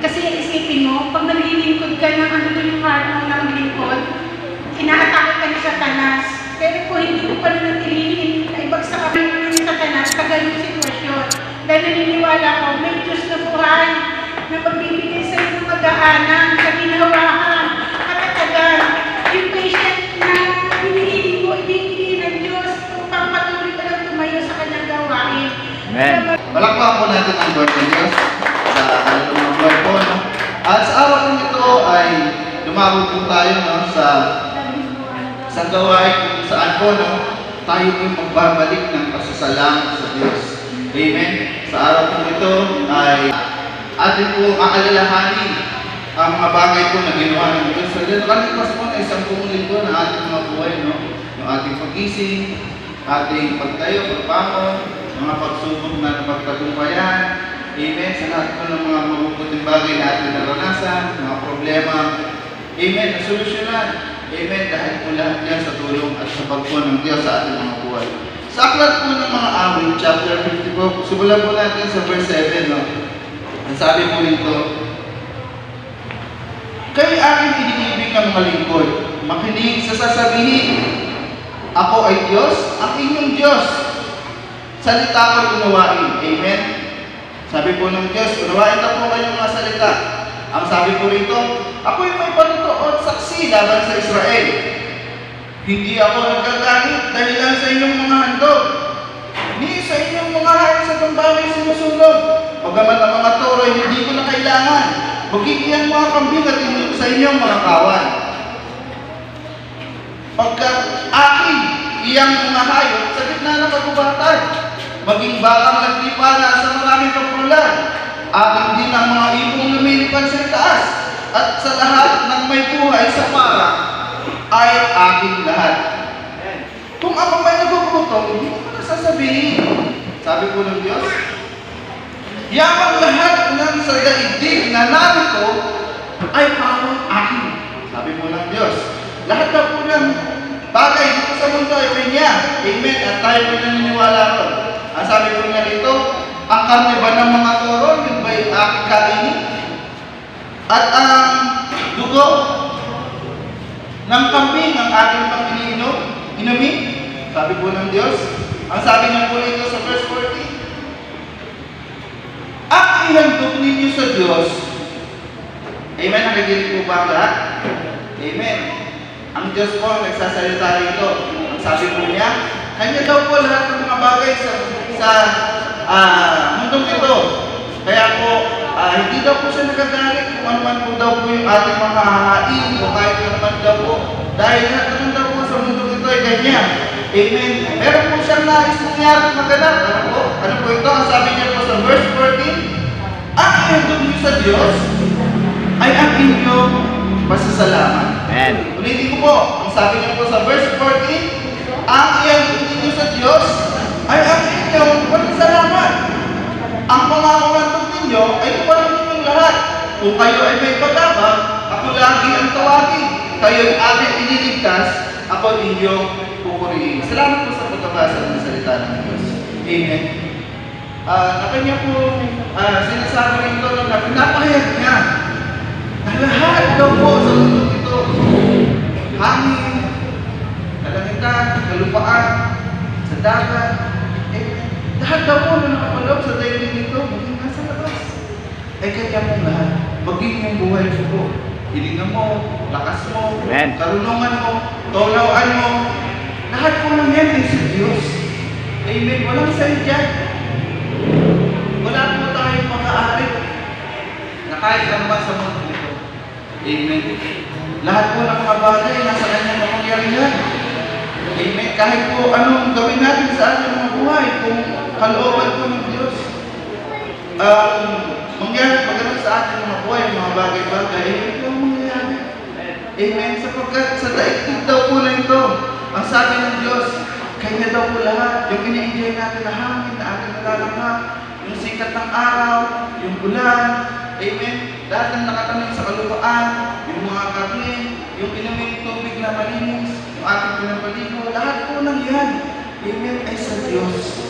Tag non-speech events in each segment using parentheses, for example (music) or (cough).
Kasi isipin mo, pag naglilingkod ka ng ano doon yung heart mo ng lingkod, inaatake ka ni Satanas. Pero kung hindi mo pa nanatilihin, ay bagsak ka ni Satanas sa ganung sitwasyon. Dahil naniniwala ko, may Diyos na buhay na magbibigay sa iyo ng magaanan, sa ginawahan, katatagan. Yung patient na hinihiling mo, ibibigay ng Diyos kung pagpatuloy ka lang tumayo sa kanyang gawain. Amen. Palakpakan po natin ang Lord ng Diyos sa kanilang At sa araw ng ito ay lumabot po tayo no, sa sa gawain kung saan po no, tayo po magbabalik ng pasasalamat sa Diyos. Amen. Sa araw po ito ay atin po aalalahanin ang mga bagay po na ginawa ng Diyos. Sa Diyos, kalipas po na isang pong linggo na ating mga buhay, no? yung ating pagising, ating pagtayo, pagbangon, mga pagsubok na pagtagumpayan. Amen. Sa lahat po ng mga mabubuting bagay na ating naranasan, mga problema. Amen. Na solusyonan. Amen. Dahil po lahat yan sa tulong at sa pagpo ng Diyos sa ating mga buhay. Sa aklat po ng mga awit, chapter 50 po, simulan po natin sa verse 7. No? Ang sabi po nito, Kay aking iniibig ang mga lingkod, makinig sa sasabihin, Ako ay Diyos, ang inyong Diyos. Salita ko'y unawain. Amen? Sabi po ng Diyos, unawain na po kayong mga salita. Ang sabi po rito, ako'y may panutoon saksi laban sa Israel. Hindi ako nagkagalit dahilan sa inyong mga handog. Ni sa inyong mga hari sa gambangay sinusulog. Pagamat ang mga toro hindi ko na kailangan. Magiging mga kambing at inyo- sa inyong mga kawan. Pagkat akin, iyang mga hayop sa gitna ng kagubatan. Maging bakang nagtipana sa maraming kapulan. Akin din ang mga ibong lumilipad sa taas. At sa lahat ng may buhay sa para ay aking lahat. Kung ako may nagugutom, hindi ko na sasabihin. Sabi po ng Diyos, Yamang lahat ng sa daigdig na narito ay parang akin. Sabi po ng Diyos, lahat na po ng bagay dito sa mundo ay kanya. Amen. At tayo po naniniwala ko. Ang sabi po niya dito, ang karne ba ng mga toro, yun ba yung aking kainin? At ang dugo ng kambing ang ating pang iniinom, inumin? Sabi po ng Diyos. Ang sabi niya po dito sa verse 14, ang ihandog ninyo sa Diyos, Amen? Nakikinig po ba ang lahat? Amen. Ang Diyos po nagsasalita rito. Ang sabi po niya, Kanya daw po lahat ng mga bagay sa, sa ah, mundong ito. Kaya po, ah, hindi daw po siya nagagalit kung ano man po daw po yung ating mga hahain o kahit ano man daw po. Dahil naman daw po sa mundong ito ay ganyan. Amen. Meron po siyang nais mangyari maganap. Ano po? Ano po ito? Ang sabi niya po sa verse 14, Ang ihandog niyo sa Diyos ay ang inyong pasasalamat. Amen. Ulitin ko po, ang sabi niya po sa verse 14, ang ihandog ninyo sa Diyos ay ang inyong pasasalamat. Ang pangakulandog ninyo ay kuwalan ninyong lahat. Kung kayo ay may pagabag, ako lagi ang tawagin. Kayo ay aking iniligtas, ako inyong pupurihin. Salamat po sa pagkabasa ng salita ng Diyos. Amen. Ah, na kanya po ah, sinasabi rin ito na pinapahayag niya na lahat daw po sa mundo ito, hangin, kalangitan, kalupaan, sa dagat, lahat daw po na nakapaloob sa daigdig nito, maging nasa labas. Ay kanya pong lahat, maging yung buhay mo po. Hilingan mo, lakas mo, Amen. karunungan mo, tolawaan mo, lahat po ng yan ay sa Diyos. Amen. Walang sa'yo dyan. Wala po tayong pag-aari na kahit ano man sa mundo nito. Amen. Lahat po ng mga bagay nasa kanyang kapangyarihan. Amen. Kahit po anong gawin natin sa ating mga buhay, kung kalooban po ng Diyos, um, mangyari pa ganun sa ating mga buhay, mga bagay-bagay, po ang mangyayari. Amen. Sapagkat sa daigdig daw po na ito, ang sabi ng Diyos, kanya daw po lahat, yung ini-enjoy natin na hangin na ating nalalanghap, yung sikat ng araw, yung bulan, Amen. Lahat ng nakatanim sa kalupaan, yung mga karne, yung inuming tubig na malinis, yung ating pinapaligo, lahat po ng yan, Amen, ay sa Diyos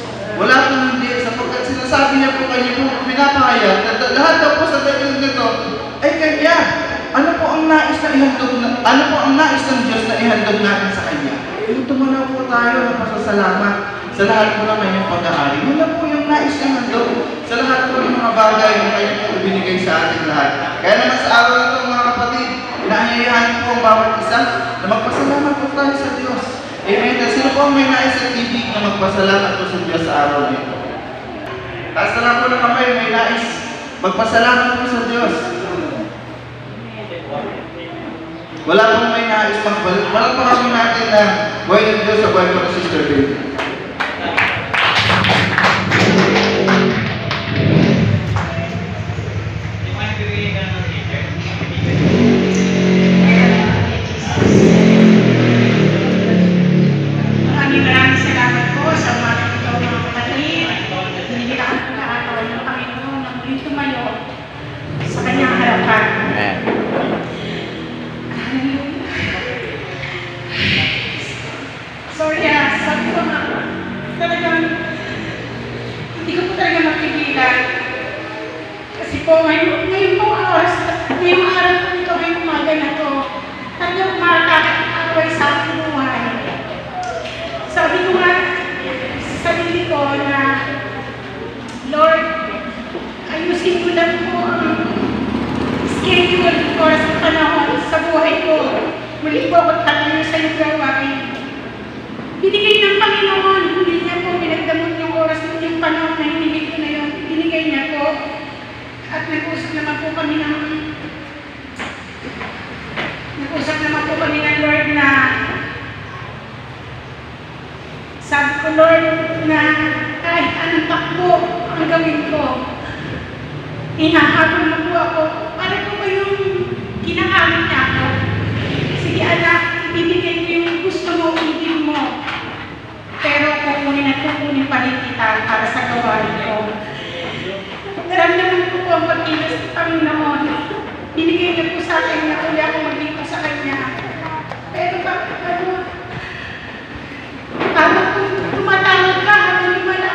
yung kanyang pinapahayag na lahat daw po sa dating nito ay kanya. Ano po ang nais na ihandog na, ano po ang nais ng Diyos na ihandog natin sa Kanya? Yung tumanaw po tayo ng pasasalamat sa lahat po ng kanyang pag-aari. Yun po yung nais na handog sa lahat po ng mga bagay na kayo po binigay sa ating lahat. Kaya naman sa araw na ito mga kapatid, inaanyayahan po ang bawat isa na magpasalamat po tayo sa Diyos. Amen. At sino po ang may nais at ibig na magpasalamat po sa Diyos sa araw na ito? Taas na lang po ng kamay, may nais. Magpasalamat po sa Diyos. Wala pong may nais. Wala pa kami natin na buhay ng Diyos sa buhay ni Sister Baby. Maraming maraming salamat po sa mga ito mga kapatid. Binigyan ako ng kahataon ng Panginoon na muling tumayo sa kanyang harapan. Amen. Sorry ah, sabi ko nga, talagang hindi ko po talaga mapigilan. Kasi po, ngayon, ngayon po ang oras, ngayong araw po ito, ngayong umaga na to, talagang umatakot ang away sa aking buhay. Sabi ko nga sa sarili ko na, Lord, ayusin ko lang po ang schedule ko sa panahon sa buhay ko. Muli po ako tatayo sa iyong gawain. Binigay ng Panginoon, hindi niya po pinagdamot yung oras ng yung panahon na hinimig ko na yun. Binigay niya po. At nag-usap naman po kami ng nag-usap naman po kami ng Lord na sabi ko, Lord, na kahit anong takbo ang gawin ko, hinahabol mo po ako. Para po ba yung kinakamit niya ako? Sige anak, ibibigay ko yung gusto mo, ibig mo. Pero kukunin at kukunin pa rin kita para sa gawain ko. Naramdaman ko po ang pagkilos ng Panginoon. Binigay niya po sa akin na uli ako maglingkod sa Kanya. Pero bakit ano, habang tumatawag ka, habang lumala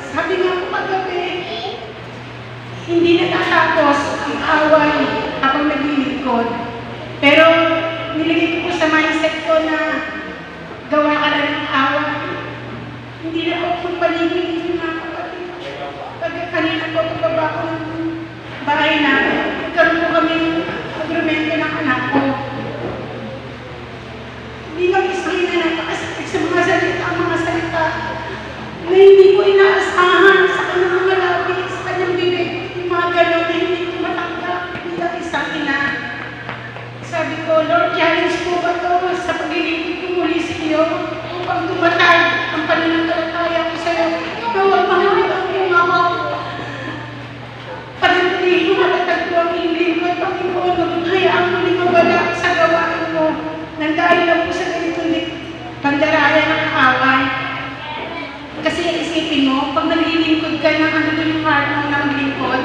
sabi nga po kagabi, hindi natatapos ang away habang naglilingkod. Pero nilagay ko po sa mindset ko na gawa ka lang ng away. Hindi na ako magpaligid yung mga kapatid. Pagka kanina po pagbaba ko ng bahay namin, nagkaroon po kami ng agreemento ng anak ko. Hindi kami sanay na napakasakit sa mga salita, ang mga salita na hindi ko inaasahan sa kanyang mga labi, sa kanyang bibig, yung mga gano'n na hindi ko matanggap bilang isang ina. Sabi ko, Lord, challenge po ba ito sa paglilingkod ko muli sa iyo upang tumatag ang pananampalataya ko sa iyo. Nawag mahuli ang iyong ako. Panatili ko matatag ko ang iyong lingkod, Panginoon, huwag hayaan mo ni mawala sa gawain mo. Nang dahil lang po sa ganito ni pandaraya ng away. Kasi isipin mo, pag naglilingkod ka ng ano doon yung heart mo ng lingkod,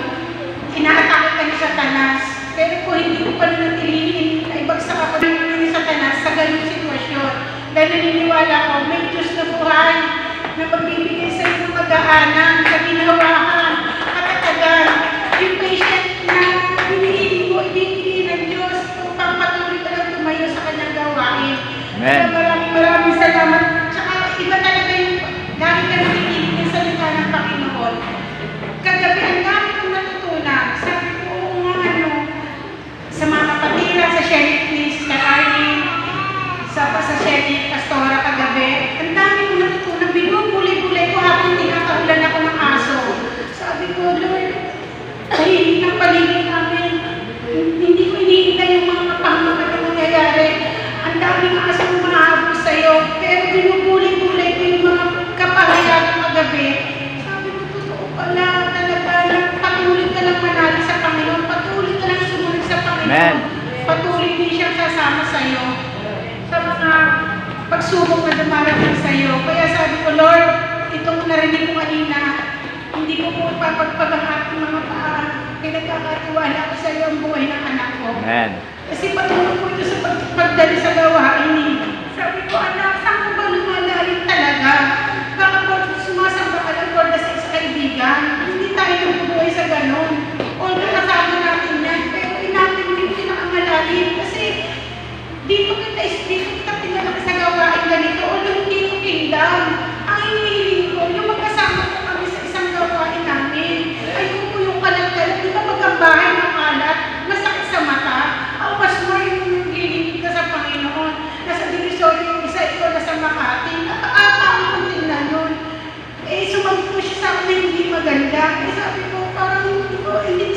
inaatake ka ni Satanas. Pero kung hindi ko pa nanatilihin, ay bagsak ako ng ni Satanas sa ganung sitwasyon. Dahil naniniwala ko, may Diyos na buhay na magbibigay sa iyo ng mag-aanan, kabinawahan, katatagan. Yung patient na hinihiling mo, ibibigay ng Diyos upang patuloy ka lang tumayo sa kanyang gawain. Amen. Kaya maraming maraming salamat. Tsaka iba talaga yung dahil ka nakikinig ng salita ng Panginoon. Kagabi, ang dami kong natutunan. Sabi ko, oo nga ano, sa mga kapatira, sa Sheriff Please, kay Arlene, sa pa sa Sheriff Pastora kagabi, ang dami kong natutunan. Binubuli-buli ko habang tinatahulan ako ng aso. Sabi ko, Lord, tahimik ng paligid namin. Hindi ko iniintay yung mga kapahamakan na nangyayari. Ang daming asong mahabol sa'yo. Pero binubuli-buli ko yung mga kapahayagan kagabi. Sabi ko, totoo pala talaga patuloy ka lang manali sa Panginoon. Patuloy ka lang sumunod sa Panginoon. Amen. Patuloy din siyang sasama sa'yo. Sa mga pagsubok na dumarating sa'yo. Kaya sabi ko, Lord, itong narinig ko kanina, hindi ko po ipapagpag ang aking mga paa. Pinagkakatiwala ko sa iyo ang buhay ng anak ko. Amen. Kasi patuloy ko ito sa pag- pagdali sa gawain ni. Sabi ko, anak, ganda. Eh sabi ko, parang hindi ko, hindi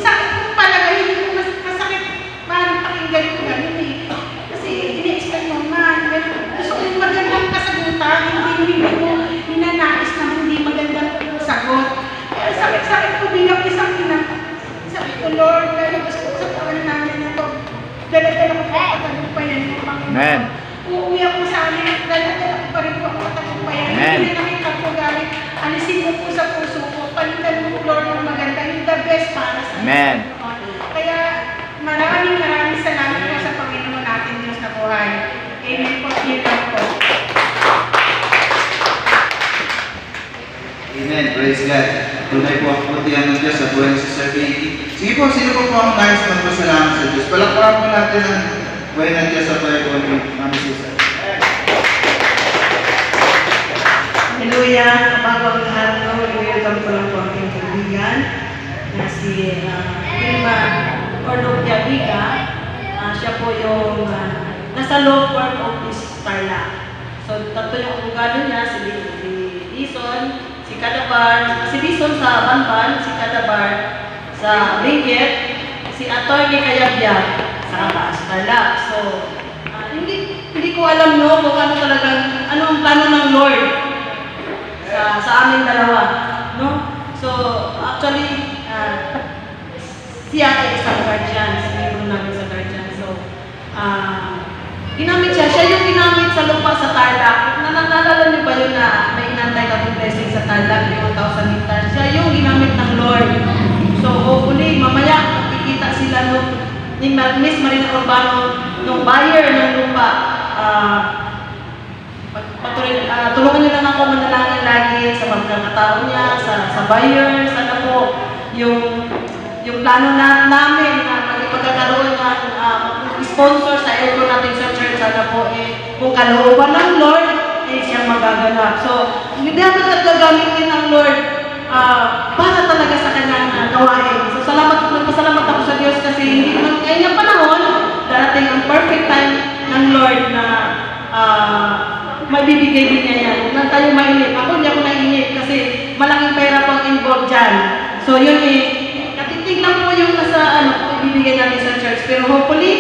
Tunay po ang putihan ng Diyos sa buhay Sister Vicky. Sige po, sino po po ang nais magpasalamat sa Diyos? Palakpakan po natin ang buhay ng Diyos sa buhay po ni Mami Sister. Hallelujah! Bago ang lahat, no, welcome ko lang po ang aking kaibigan na si uh, Vilma Ordopia Viga. Ah, siya po yung ah, nasa law firm of this Tarlac. So, tatlo yung abogado niya, si, si Dison, si Cadabar, si Dison sa Banban, si Cadabar sa Benguet, si Atty. Kayabya sa Kapas, Tarlac. So, ah, hindi, hindi ko alam no kung ano talagang, ano ang plano ng Lord sa sa aming dalawa, no? So, actually, uh, siya ay isang guardian, si membro namin sa guardian. So, ah, ginamit siya, siya yung ginamit sa lupa sa Tarlac. Nananalala niyo ba yun na may inantay kami blessing sa Tarlac, yung 1,000 hectares? Siya yung ginamit ng Lord. So, hopefully, mamaya, makikita sila nung ni Miss Marina Urbano, nung buyer ng lupa, Pag- Patuloy, ah, tulungan niyo lang ako manalangin lagi sa pagkakataon niya, sa, sa buyer, sana po yung yung plano na namin na maging pagkakaroon ng ah, sponsor sa ito natin sa church, sana po eh, kung kalooban ng Lord, siya magaganap. So, hindi naman at gagamitin ng Lord ah, para talaga sa kanyang ah, gawain. So, salamat, nagpasalamat ako sa Diyos kasi hindi naman ngayong panahon, darating ang perfect time ng Lord na ah, may bibigay din niya yan. Huwag lang tayo mainip. Ako hindi ako nainip kasi malaking pera pang involved dyan. So yun eh, katitig lang po yung nasa ano, ibibigay natin sa church. Pero hopefully,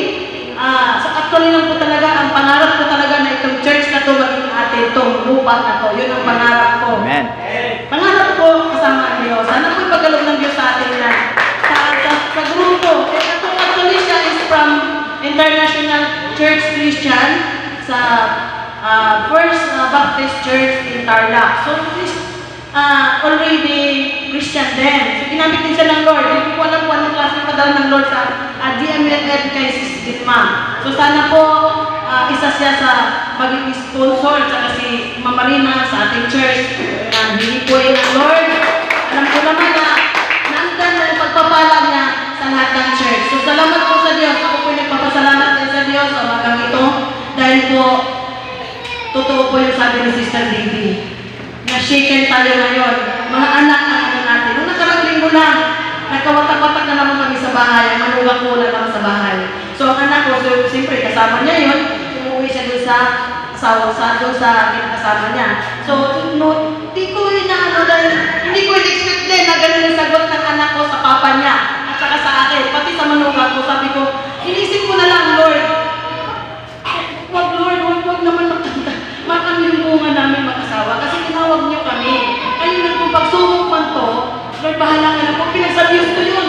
ah sa actually lang po talaga, ang pangarap ko talaga na itong church na to maging atin, itong lupa na to. Yun ang pangarap ko. Amen. Pangarap ko kasama ang Diyos. Sana po ipagkaloob ng Diyos sa atin yan. Sa, sa, sa grupo. Eh, ako actually siya is from International Church Christian sa ah, First ah, Baptist Church in Tarlac. So, Chris, ah, already Christian din. So, ginamit din siya ng Lord. Hindi ko alam kung anong klase pa daw ng Lord sa uh, DMLF kay Sis Gitma. So, sana po ah, isa siya sa maging sponsor at si Mama Marina sa ating church na hindi po ng Lord. Alam ko naman na nandun ang pagpapala niya sa lahat ng church. So, salamat po sa Diyos. Ako po nagpapasalamat din sa Diyos sa magang ito dahil po Totoo po yung sabi ni Sister Baby. Na-shaken tayo ngayon. Mga anak na ano natin. Nung nakarang linggo lang, nagkawatak-watak na naman kami sa bahay. Manugang ko na naman sa bahay. So ang anak ko, so, siyempre kasama niya yun. Sa sa doon sa kinakasama niya. So, no, di ko yun na ano dahil hindi ko in-expect din na ganun yung sagot ng anak ko sa papa niya at saka sa akin, pati sa manugang ko. Sabi ko, inisip ko na lang, Lord, Wag Lord, wag, wag naman magtanda. Makan yung bunga namin mag-asawa kasi tinawag niyo kami. Ayun na kung pagsubok man to, Lord, bahala ka na po. Pinagsabios ko yun.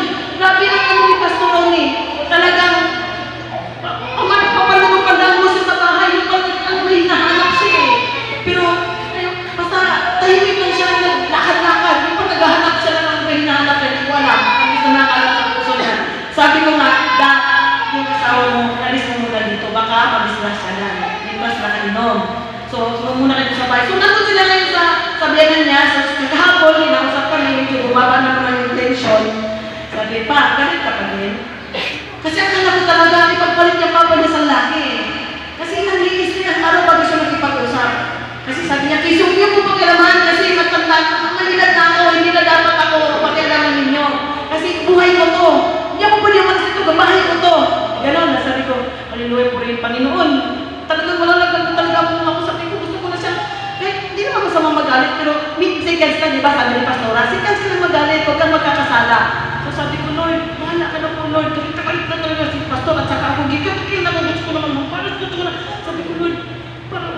Kahapon, hinausap kami, medyo bumaba na naman yung tension. Sabi pa, galit ka pa din. Kasi akala ko talaga, ipagpalit niya papa niya sa laki. Kasi nanliis niya, araw bago siya nakipag-usap. Kasi sabi niya, kisong niyo po pakialaman kasi matanda, malilad na ako, hindi na dapat ako pakialaman ninyo. Kasi buhay ko to. Hindi ako pwede umalis dito, babahay ko to. Ganon, nasabi ko, haliluya po rin Panginoon. Talagang wala lang talaga ako ako sabi ko, gusto ko na siya. Eh, hindi naman masama magalit, pero Cans lang, di ba? Sabi ni Pastora, si Cans lang magalit, huwag kang magkakasala. So sabi ko, Lord, mahala ka na po, Lord. Kasi takalit na talaga si Pastor at saka ako, gigat ko yun naman, gusto ko naman, magpalat ko ito na. Sabi ko, Lord, parang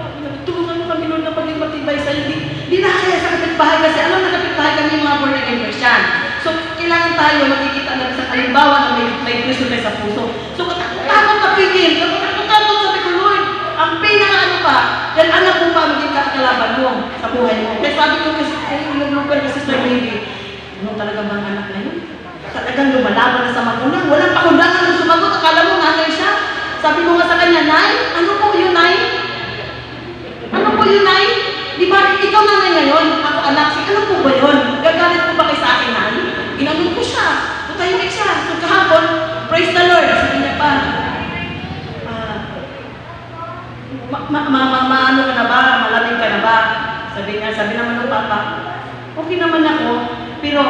tulungan mo kami, Lord, na paging matibay sa iyo. Di, di na kaya sa kapitbahay kasi alam na kapitbahay kami mga born again Christian. So, kailangan tayo makikita na sa kalimbawa na may, may Kristo sa puso. So, katakutan ko napigil, katakutan ko sabi ko, Lord, ang pinaka ano pa, dahil alam mo pa, hindi ka kalaban mo sa buhay mo. Kaya sabi ko kasi, ay, naglugan ni Sister Lady, ano talaga bang anak na yun? Talagang lumalaban na sa magulang. Walang pakundangan ng sumagot. Akala mo nanay siya. Sabi ko nga sa kanya, Nay, ano po yun, Nay? Ano po yun, Nay? Di ba, ikaw nanay ngayon, ako anak, si ano po ba yun? Ma, ma, ma, ma- ano ka na ba? Malamig ka na ba? Sabi niya, sabi naman ng papa, okay naman ako, pero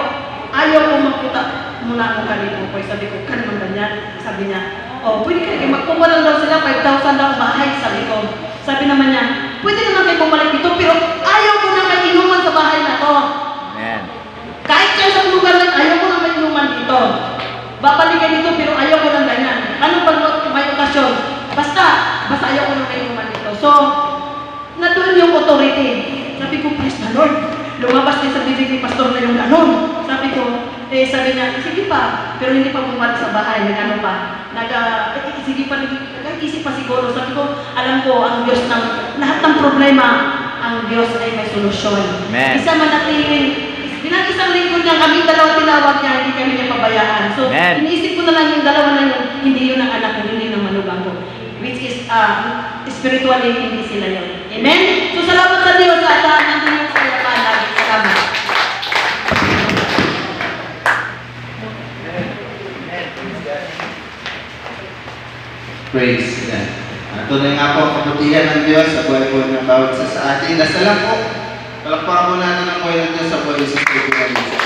ayaw ko magpunta muna ako kanito ko. Sabi ko, kan naman ganyan. Sabi niya, oh, pwede ka, magkuha lang daw sila, 5,000 daw bahay, sabi ko. Sabi naman niya, pwede naman kayo bumalik dito, pero ayaw ko na may inuman sa bahay na to. Amen. Kahit sa isang lugar lang, ayaw ko na may inuman dito. Babalikan dito, pero ayaw ko ng ganyan. Ano pag may okasyon? Basta, basta ayaw ko na may inuman dito. So, nandun yung authority. Sabi ko, praise the Lord. Lumabas din sa bibig ni pastor na yung ganun. Sabi ko, eh, sabi niya, sige pa, pero hindi pa bumalik sa bahay, nag ano pa. Nag, uh, eh, sige pa, nag-isip pa siguro. Sabi ko, alam ko, ang Diyos ng, lahat ng problema, ang Diyos ay may solusyon. Amen. Isa manatiling Bilang isang lingkod niya, kami dalawa tinawag niya, hindi kami niya pabayaan. So, Amen. iniisip ko na lang yung dalawa na yun, hindi yun ang anak ko, hindi ng manugang ko. Which is, uh, spiritually, hindi sila yun. Amen? So, salamat sa Diyos at uh, nandun yung kayapan lagi. Salamat. Praise God. At tunay nga po kabutihan ng Diyos sa buhay po ng bawat isa sa atin. Dasalan po. Palakpakan po natin ang buhay ng Diyos sa buhay sa ng Diyos.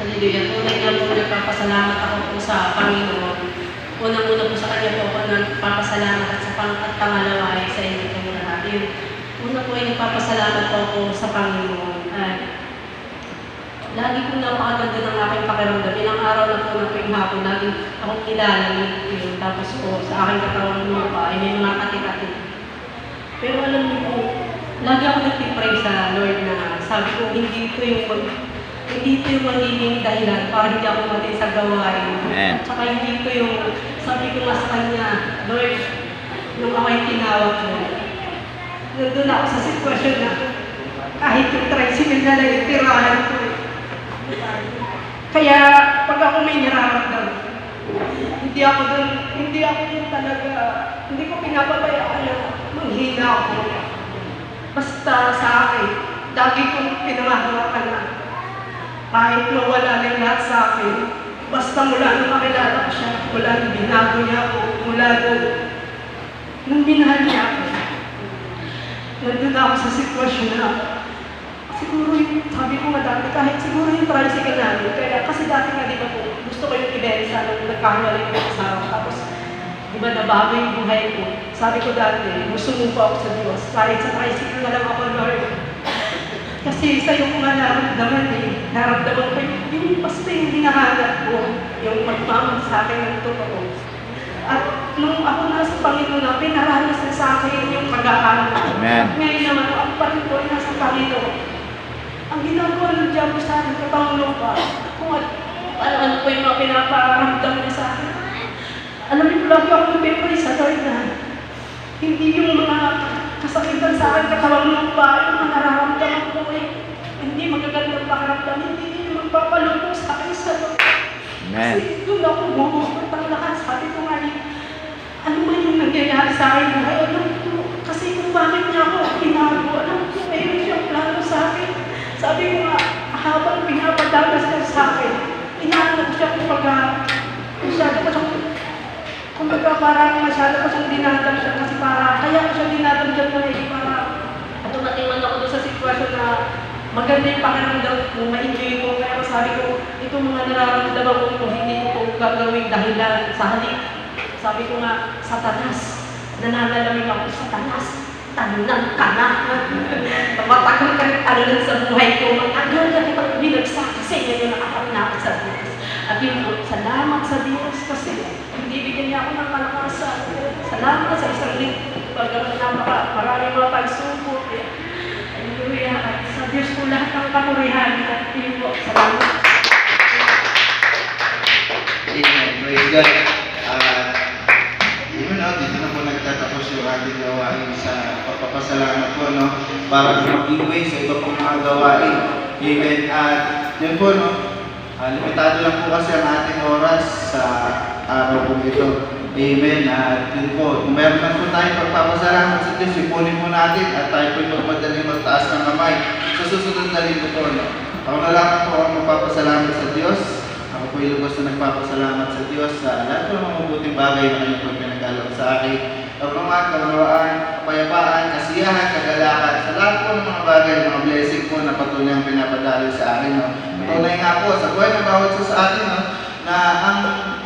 Hallelujah. Tunay nga po nagpapasalamat ako po sa Panginoon. Unang-una po sa Kanya po ako nagpapasalamat at sa pang at pangalawa ay sa inyo po lahat. Una po ay nagpapasalamat po ako sa Panginoon. At lagi po napakaganda ng aking pakiramdam. Ilang araw na po na po yung hapon, lagi akong kilala yun. Tapos po sa aking katawang lupa ay may mga kati-kati. Pero alam niyo po, lagi ako nagpipray sa Lord na sabi ko, hindi ko yung mag- hindi ito yung magiging dahilan para hindi ako matin sa gawain. Amen. Tsaka hindi ko yung, sabi ko nga sa kanya, Lord, nung ako'y tinawag mo, nandun ako sa sitwasyon na kahit yung tricycle na lang yung tirahan ko. Kaya pag ako may nararamdaman, hindi ako dun, hindi ako yung talaga, hindi ko pinapabayaan na manghina ako. Basta sa akin, lagi kong pinamahawakan na kahit mawala na lahat sa akin, basta mula nung makilala ko siya, mula nung binago niya ako, mula nung, nung binahal niya ako, nandun ako sa sitwasyon na, siguro yung, sabi ko nga dati, kahit siguro yung tricycle namin, kaya kasi dati nga di ba po, gusto ko yung ibenta nung nagkahiwalay ko asawa, tapos di ba nabago yung buhay ko. Sabi ko dati, sumuko ako sa Diyos, kahit sa tricycle na lang ako, Lord, (laughs) kasi sa'yo ko nga naramdaman eh. Naramdaman ko yung, yung basta yung hinahanap ko, yung magmamang sa akin ng totoo. At nung ako nasa Panginoon na, pinaranas na sa akin yung pag-aaral. Amen. At ngayon naman, ako pa rin po nasa Panginoon. Ang ginagawa ng Diablo sa akin, katawang pa, kung ano, ano, ano po yung mga pinaparamdam niya sa akin. Alam niyo, lagi ako nagpipray sa Lord na hindi yung mga kasakitan sa akin, katawang lupa, yung mga nararamdaman ko eh, hindi magagandang pakiramdam, hindi yung magpapalubog sa akin sa Lord. Amen. Kasi doon ako bumukot ang lahat. Sabi ko nga eh, ano man yung nangyayari sa akin buhay, alam ko, kasi kung bakit niya ako pinago, alam ko, mayroon siyang plano sa akin. Sabi ko nga, habang pinapadagas niya sa akin, inaano ko siya kumbaga, masyado ko siyang, kumbaga parang masyado ko siyang dinadam siya kasi para, kaya ko siya dinadam siya na eh, para, at dumating man ako sa sitwasyon na maganda yung pakiramdam ko, ma-enjoy ko, kaya ako sabi ko, itong mga nararamdaman ko kung hindi ko po gagawin dahilan sa halik. Sabi ko nga, Satanas, nananalamig ako, Satanas, talunan ka na. Matagal ka rin talunan sa buhay ko. Matagal ka pag binagsak kasi ngayon nakakaunakot sa Diyos. At yun po, salamat sa Diyos kasi hindi bigyan niya ako ng kalakasan. Salamat sa isang. Pagkaroon napaka maraming mga pagsubok. Hallelujah. At sa Diyos po lahat ng kapurihan. At yun po, salamat. Amen. Praise God. Ah, yun na, dito na po nagtatapos yung ating gawain sa pagpapasalamat po, no? Para mag-giveaway sa iba pong mga gawain. Amen. At yun po, no? Ah, limitado lang po kasi ang ating oras sa araw po ito. Amen. At yun po, kung meron lang po tayong pagpapasalamat sa Diyos, ipunin po natin at tayo po magmadaling magtaas ng kamay sa susunod na linggo po. No? Ako na lang po ang magpapasalamat sa Diyos Ako po lubos na nagpapasalamat sa Diyos sa lahat ng mabuting bagay na kanyang pagpinagalap sa akin. Kapangat, kamarawaan, kapayapaan, kasiyahan, kagalakan, sa lahat po ng mga bagay, mga blessing po na patuloy ang pinapadali sa akin. No? Tunay nga po sa buhay ng bawat sa atin, no? na ang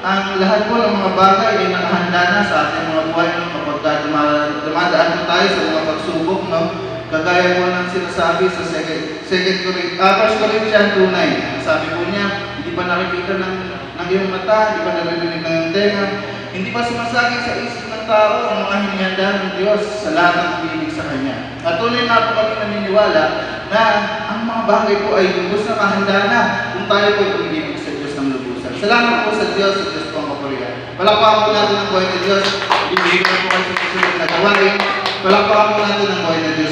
ang lahat po ng mga bagay ay nakahanda na sa ating mga buhay no? kapag ka duma- dumadaan po tayo sa mga pagsubok, no? Kagaya po ng sinasabi sa 2 Corinthians, ah, 1 Corinthians 2.9. Sabi po niya, hindi pa nakikita ng, ng iyong mata, hindi pa naririnig ng iyong tenga, hindi pa sumasagin sa isip tao ang mga hinihanda ng Diyos sa lahat pag sa Kanya. At tuloy na po kami naniniwala na ang mga bagay po ay lubos na kahanda na kung tayo po ay umibig sa Diyos ng lubusan. Salamat po sa Diyos, sa Diyos po ang kapurihan. Palakpakan po natin ang buhay ng Diyos. Ibigay po kayo sa susunod na gawain. Palakpakan po natin ang buhay ng Diyos.